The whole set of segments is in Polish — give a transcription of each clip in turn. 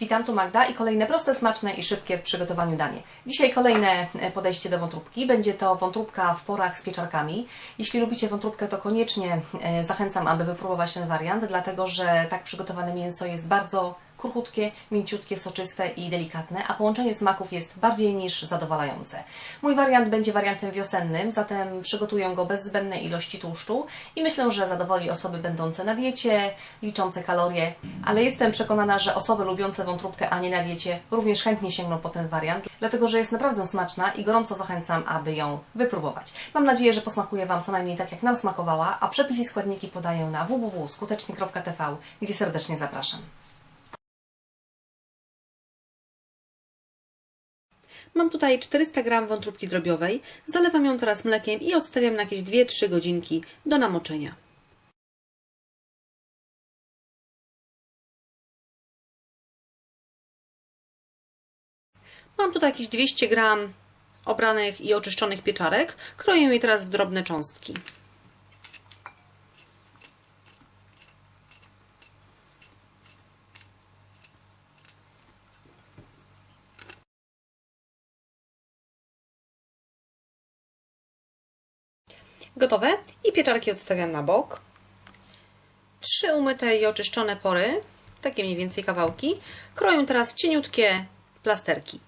Witam, tu Magda i kolejne proste, smaczne i szybkie w przygotowaniu danie. Dzisiaj kolejne e, podejście do wątróbki. Będzie to wątróbka w porach z pieczarkami. Jeśli lubicie wątróbkę, to koniecznie e, zachęcam, aby wypróbować ten wariant, dlatego że tak przygotowane mięso jest bardzo kruchutkie, mięciutkie, soczyste i delikatne, a połączenie smaków jest bardziej niż zadowalające. Mój wariant będzie wariantem wiosennym, zatem przygotuję go bez zbędnej ilości tłuszczu i myślę, że zadowoli osoby będące na diecie, liczące kalorie, ale jestem przekonana, że osoby lubiące wątróbkę, a nie na diecie również chętnie sięgną po ten wariant, dlatego że jest naprawdę smaczna i gorąco zachęcam, aby ją wypróbować. Mam nadzieję, że posmakuje Wam co najmniej tak, jak nam smakowała, a przepis i składniki podaję na www.skutecznie.tv, gdzie serdecznie zapraszam. Mam tutaj 400 g wątróbki drobiowej, zalewam ją teraz mlekiem i odstawiam na jakieś 2-3 godzinki do namoczenia. Mam tutaj jakieś 200 g obranych i oczyszczonych pieczarek. Kroję je teraz w drobne cząstki. Gotowe i pieczarki odstawiam na bok. Trzy umyte i oczyszczone pory, takie mniej więcej kawałki, kroję teraz w cieniutkie plasterki.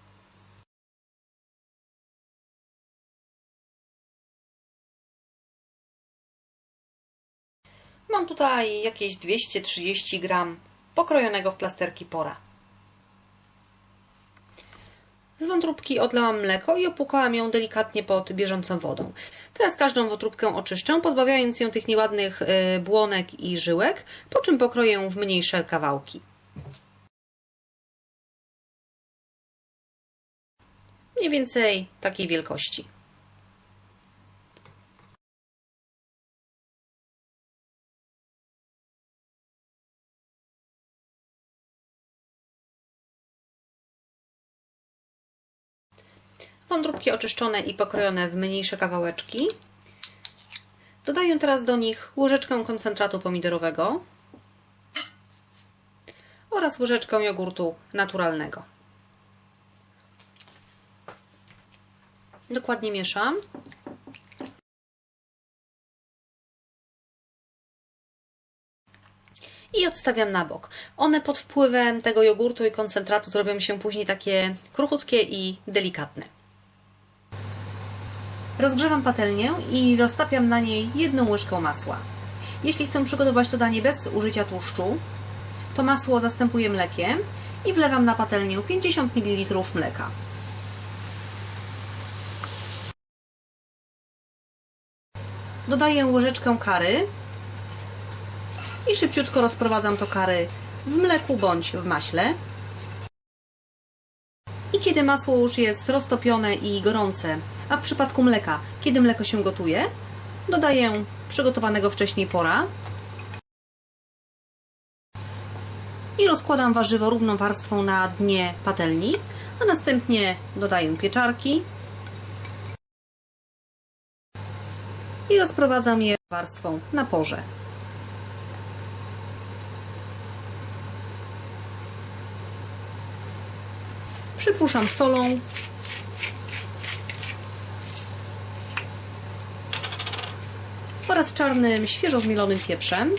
Mam tutaj jakieś 230 gram pokrojonego w plasterki pora. Z wątróbki odlałam mleko i opłukałam ją delikatnie pod bieżącą wodą. Teraz każdą wątróbkę oczyszczę, pozbawiając ją tych nieładnych y, błonek i żyłek, po czym pokroję w mniejsze kawałki. Mniej więcej takiej wielkości. Wątróbki oczyszczone i pokrojone w mniejsze kawałeczki. Dodaję teraz do nich łyżeczkę koncentratu pomidorowego oraz łyżeczkę jogurtu naturalnego. Dokładnie mieszam. i odstawiam na bok. One pod wpływem tego jogurtu i koncentratu zrobią się później takie kruchutkie i delikatne. Rozgrzewam patelnię i roztapiam na niej jedną łyżkę masła. Jeśli chcę przygotować to danie bez użycia tłuszczu, to masło zastępuję mlekiem i wlewam na patelnię 50 ml mleka. Dodaję łyżeczkę kary i szybciutko rozprowadzam to kary w mleku bądź w maśle. I kiedy masło już jest roztopione i gorące, a w przypadku mleka, kiedy mleko się gotuje, dodaję przygotowanego wcześniej pora i rozkładam warzywo równą warstwą na dnie patelni, a następnie dodaję pieczarki i rozprowadzam je warstwą na porze. Przypuszczam solą. Oraz czarnym, świeżo zmielonym pieprzem.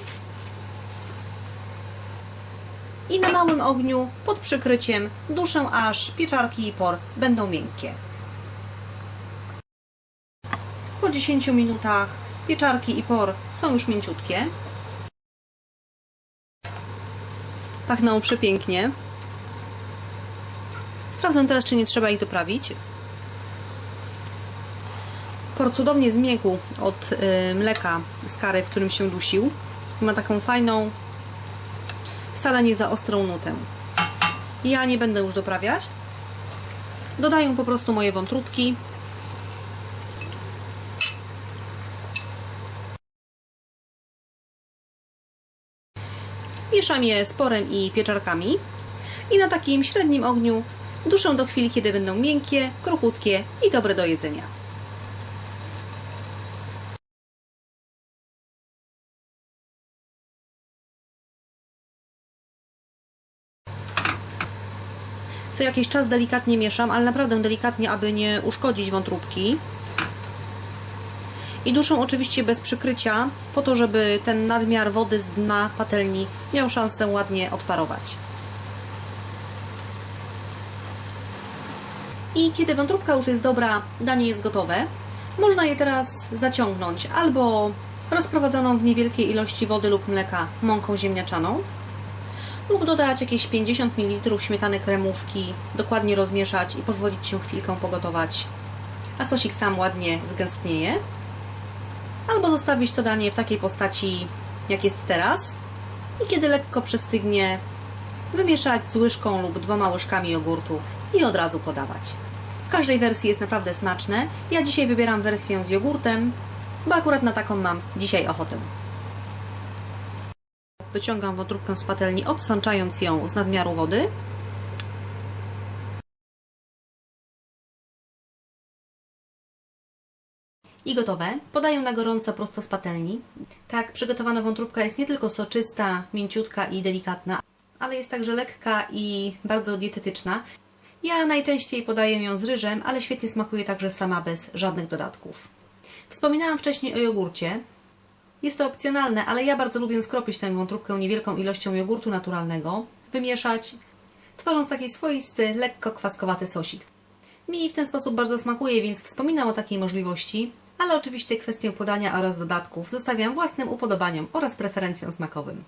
I na małym ogniu, pod przykryciem, duszę aż pieczarki i por będą miękkie. Po 10 minutach pieczarki i por są już mięciutkie. Pachną przepięknie. Sprawdzę teraz, czy nie trzeba ich doprawić. Por cudownie zmiękł od y, mleka z kary, w którym się dusił. Ma taką fajną, wcale nie za ostrą nutę. Ja nie będę już doprawiać. Dodaję po prostu moje wątróbki. Mieszam je z porem i pieczarkami i na takim średnim ogniu duszę do chwili, kiedy będą miękkie, kruchutkie i dobre do jedzenia. Co jakiś czas delikatnie mieszam, ale naprawdę delikatnie, aby nie uszkodzić wątróbki. I duszę oczywiście bez przykrycia, po to, żeby ten nadmiar wody z dna patelni miał szansę ładnie odparować. I kiedy wątróbka już jest dobra, danie jest gotowe, można je teraz zaciągnąć albo rozprowadzoną w niewielkiej ilości wody lub mleka mąką ziemniaczaną, lub dodać jakieś 50 ml śmietany kremówki, dokładnie rozmieszać i pozwolić się chwilkę pogotować, a sosik sam ładnie zgęstnieje. Albo zostawić to danie w takiej postaci, jak jest teraz i kiedy lekko przestygnie, wymieszać z łyżką lub dwoma łyżkami jogurtu i od razu podawać. W każdej wersji jest naprawdę smaczne. Ja dzisiaj wybieram wersję z jogurtem, bo akurat na taką mam dzisiaj ochotę. Wyciągam wątróbkę z patelni, odsączając ją z nadmiaru wody. I gotowe. Podaję na gorąco prosto z patelni. Tak, przygotowana wątróbka jest nie tylko soczysta, mięciutka i delikatna, ale jest także lekka i bardzo dietetyczna. Ja najczęściej podaję ją z ryżem, ale świetnie smakuje także sama bez żadnych dodatków. Wspominałam wcześniej o jogurcie. Jest to opcjonalne, ale ja bardzo lubię skropić tę wątróbkę niewielką ilością jogurtu naturalnego, wymieszać, tworząc taki swoisty, lekko kwaskowaty sosik. Mi w ten sposób bardzo smakuje, więc wspominam o takiej możliwości, ale oczywiście kwestię podania oraz dodatków zostawiam własnym upodobaniom oraz preferencjom smakowym.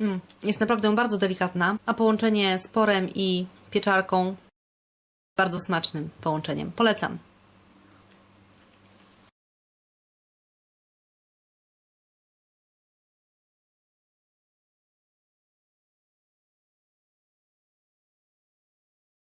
Mm, jest naprawdę bardzo delikatna, a połączenie z porem i pieczarką bardzo smacznym połączeniem. Polecam.